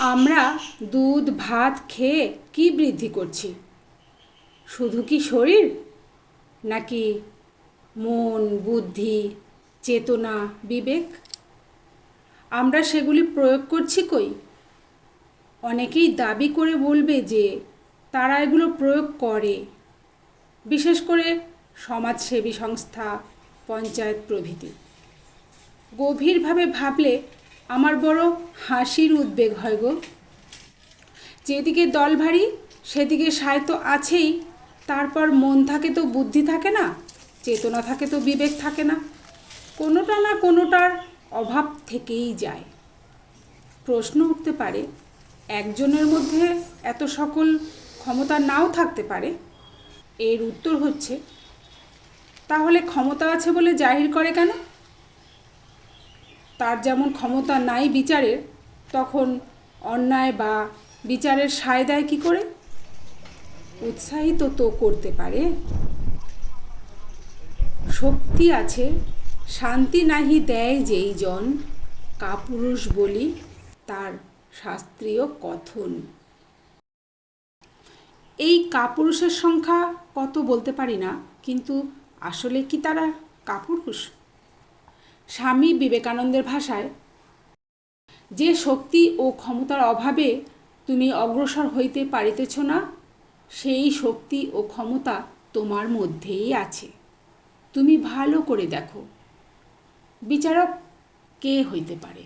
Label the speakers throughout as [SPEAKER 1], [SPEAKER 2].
[SPEAKER 1] আমরা দুধ, ভাত খেয়ে কি বৃদ্ধি করছি? শুধু কি শরীর? নাকি মন, বুদ্ধি, চেতনা, বিবেক? আমরা সেগুলি প্রয়োগ করছি কই? অনেকেই দাবি করে বলবে যে তারা এগুলো প্রয়োগ করে। বিশেষ করে সমাজসেবী সংস্থা, পঞ্চায়েত প্রভৃতি। গভীরভাবে ভাবলে আমার বড় হাসির উদ্বেগ হয় গো। যেদিকে দল ভারী, সেদিকে সাহিত্য আছেই। তারপর মন থাকে তো বুদ্ধি থাকে না, চেতনা থাকে তো বিবেক থাকে না। কোনোটা না কোনোটার অভাব থেকেই যায়। প্রশ্ন উঠতে পারে, একজনের মধ্যে এত সকল ক্ষমতা নাও থাকতে পারে? এর উত্তর হচ্ছে, তাহলে ক্ষমতা আছে বলে জাহির করে কেন? তার যেমন ক্ষমতা নাই বিচারের, তখন অন্যায় বা বিচারের সায় দেয় কী করে? উৎসাহিত তো করতে পারে। শক্তি আছে, শান্তি নাহি দেয় যেই জন, কাপুরুষ বলি তার শাস্ত্রীয় কথন। এই কাপুরুষের সংখ্যা কত বলতে পারি না, কিন্তু আসলে কি তারা কাপুরুষ? স্বামী বিবেকানন্দের ভাষায়, যে শক্তি ও ক্ষমতার অভাবে তুমি অগ্রসর হইতে পারিতেছ না, সেই শক্তি ও ক্ষমতা তোমার মধ্যেই আছে। তুমি ভালো করে দেখো, বিচারক কে হইতে পারে?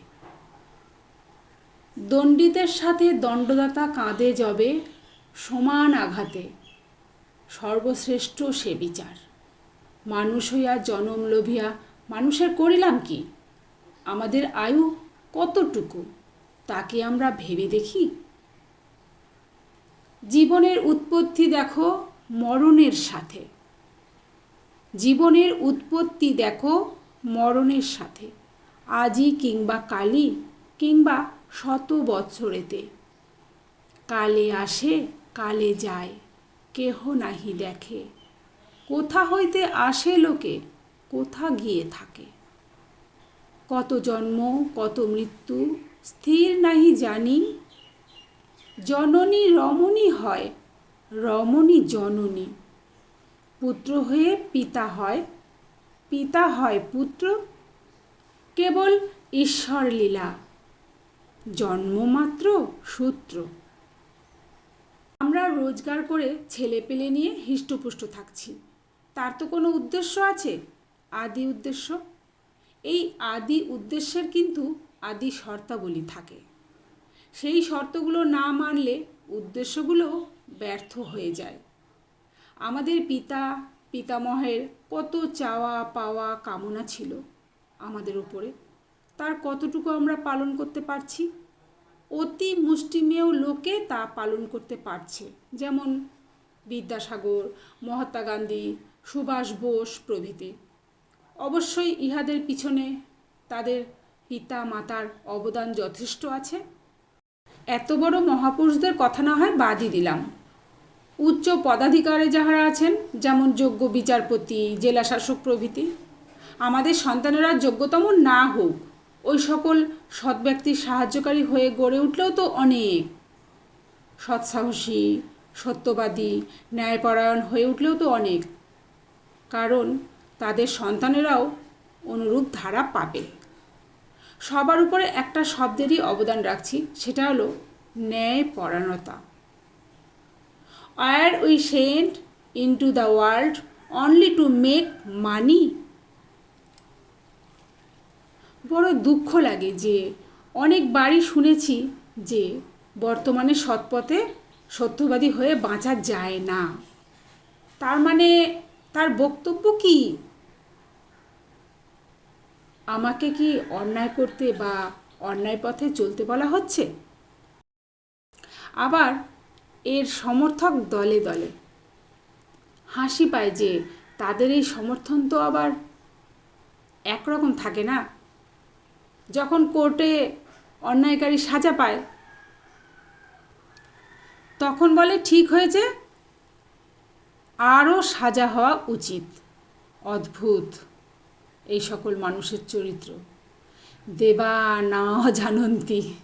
[SPEAKER 1] দণ্ডিতের সাথে দণ্ডদাতা কাঁদে যবে, সমান আঘাতে সর্বশ্রেষ্ঠ সে বিচার। মানুষ হইয়া জনম লোভিয়া মানুষের করিলাম কি? আমাদের আয়ু কতটুকু? তাকে আমরা ভেবে দেখি। জীবনের উৎপত্তি দেখো মরণের সাথে। জীবনের উৎপত্তি দেখো মরণের সাথে। আজই কিংবা কালই কিংবা শত বৎসরেতে। কালে আসে, কালে যায়, কেহ নাহি দেখে। কোথা হইতে আসে লোকে? কোথা গিয়ে থাকে? কত জন্ম, কত মৃত্যু, স্থির নাহি জানি। জননী রমণী হয়, রমণী জননী। পুত্র হয়ে পিতা হয় পিতা হয় পুত্র, কেবল ঈশ্বর লীলা। জন্মমাত্র সূত্র। আমরা রোজগার করে ছেলে পেলে নিয়ে হৃষ্টপুষ্ট থাকছি। তার তো কোনো উদ্দেশ্য আছে? আদি উদ্দেশ্য। এই আদি উদ্দেশ্যের কিন্তু আদি শর্তাবলী থাকে। সেই শর্তগুলো না মানলে উদ্দেশ্যগুলো ব্যর্থ হয়ে যায়। আমাদের পিতা, পিতামহের কত চাওয়া, পাওয়া, কামনা ছিল আমাদের উপরে। তার কতটুকু আমরা পালন করতে পারছি? অতি মুষ্টিমেয় লোকে তা পালন করতে পারছে। যেমন বিদ্যাসাগর, মহাত্মা গান্ধী, সুভাষ বোস প্রভৃতি। অবশ্যই ইহাদের পিছনে তাদের পিতা মাতার অবদান যথেষ্ট আছে। এত বড় মহাপুরুষদের কথা না হয় বাদই দিলাম। উচ্চ পদাধিকারে যাহারা আছেন, যেমন যোগ্য বিচারপতি জেলা শাসক প্রভৃতি, আমাদের সন্তানেরা যোগ্যতম না হোক, ওই সকল সৎ ব্যক্তির সাহায্যকারী হয়ে গড়ে উঠলেও তো অনেক। সৎসাহসী, সত্যবাদী, ন্যায়পরায়ণ হয়ে উঠলেও তো অনেক। কারণ তাদের সন্তানেরাও অনুরূপ ধারা পাবে। সবার উপরে একটা শব্দেরই অবদান রাখছি, সেটা হলো ন্যায়পরায়ণতা আর we sent into the world only to make money বড় দুঃখ লাগে যে অনেক বাড়ি শুনেছি যে বর্তমানে সৎপথে সত্যবাদী হয়ে বাঁচা যায় না। তার মানে তার বক্তব্য কি? আমাকে কি অন্যায় করতে বা অন্যায় পথে চলতে বলা হচ্ছে? আবার এর সমর্থক দলে দলে। হাসি পায় যে তাদের এই সমর্থন তো আবার একরকম থাকে না। যখন কোর্টে অন্যায়কারী সাজা পায়, তখন বলে, ঠিক হয়েছে আরও সাজা হওয়া উচিত। অদ্ভুত এই সকল মানুষের চরিত্র। দেবা না জানন্তী।